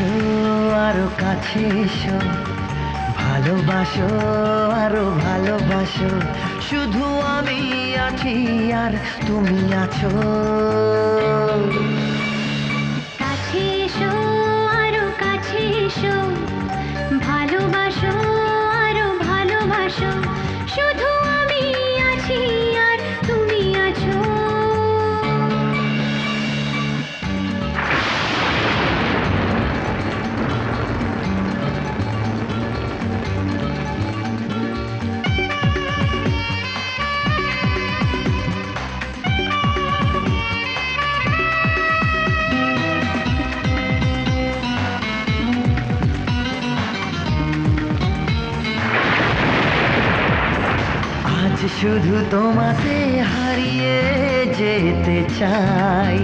এসো আরও কাছে এসো। ভালোবাসো আরও ভালোবাসো। শুধু আমি আছি আর তুমি আছো। শুধু তোমাকে হারিয়ে যেতে চাই।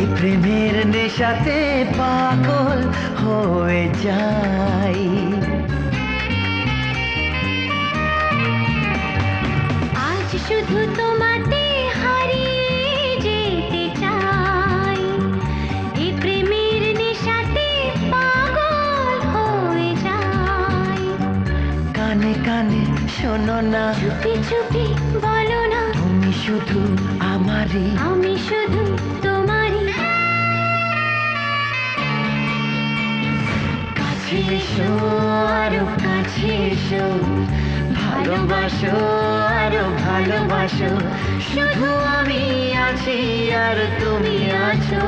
এই প্রেমের নেশাতে পাগল হয়ে যাই। আজ শুধু তোমাতে কানে কানে শোনো না। চুপি চুপি বলো না। তুমি শুধু আমারই। আমি শুধু তোমারই। কাছে এসো আরও কাছে এসো। ভালোবাসো আরও ভালোবাসো। শুধু আমি আছি আর তুমি আছো।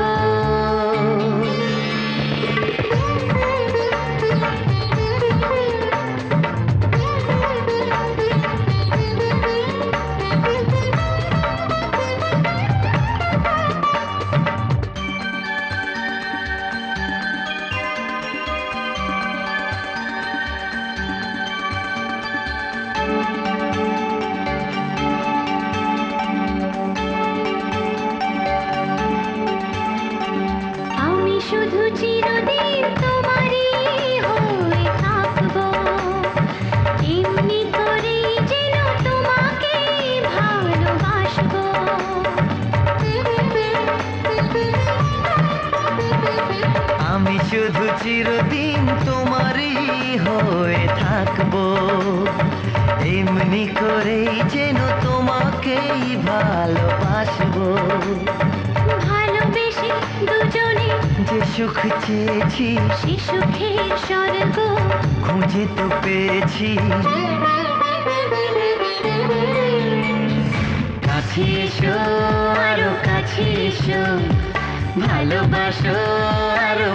শুধু চিরদিন তোমারই হয়ে থাকব। এমনি করেই যেন তোমাকেই ভালোবাসবো। ভালোবেসে দুজনে যে সুখ চেয়েছি সে সুখের স্বর্গ। খুঁজে তো পেয়েছি। কাছে এসো আরও কাছে এসো। ভালোবাসো আরও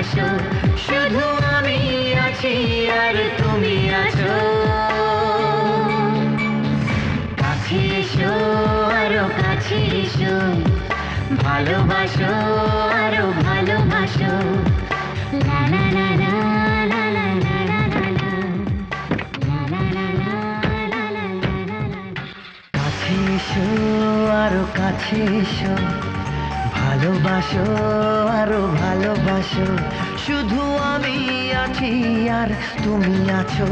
আসো শুধু আমি আছি আর তুমি আছো কাছে এসো আরও কাছে এসো ভালোবাসো আরও ভালোবাসো আরও কাছে এসো ভালোবাসো আরও ভালো ভালোবাসো শুধু আমি আছি আর তুমি আছো।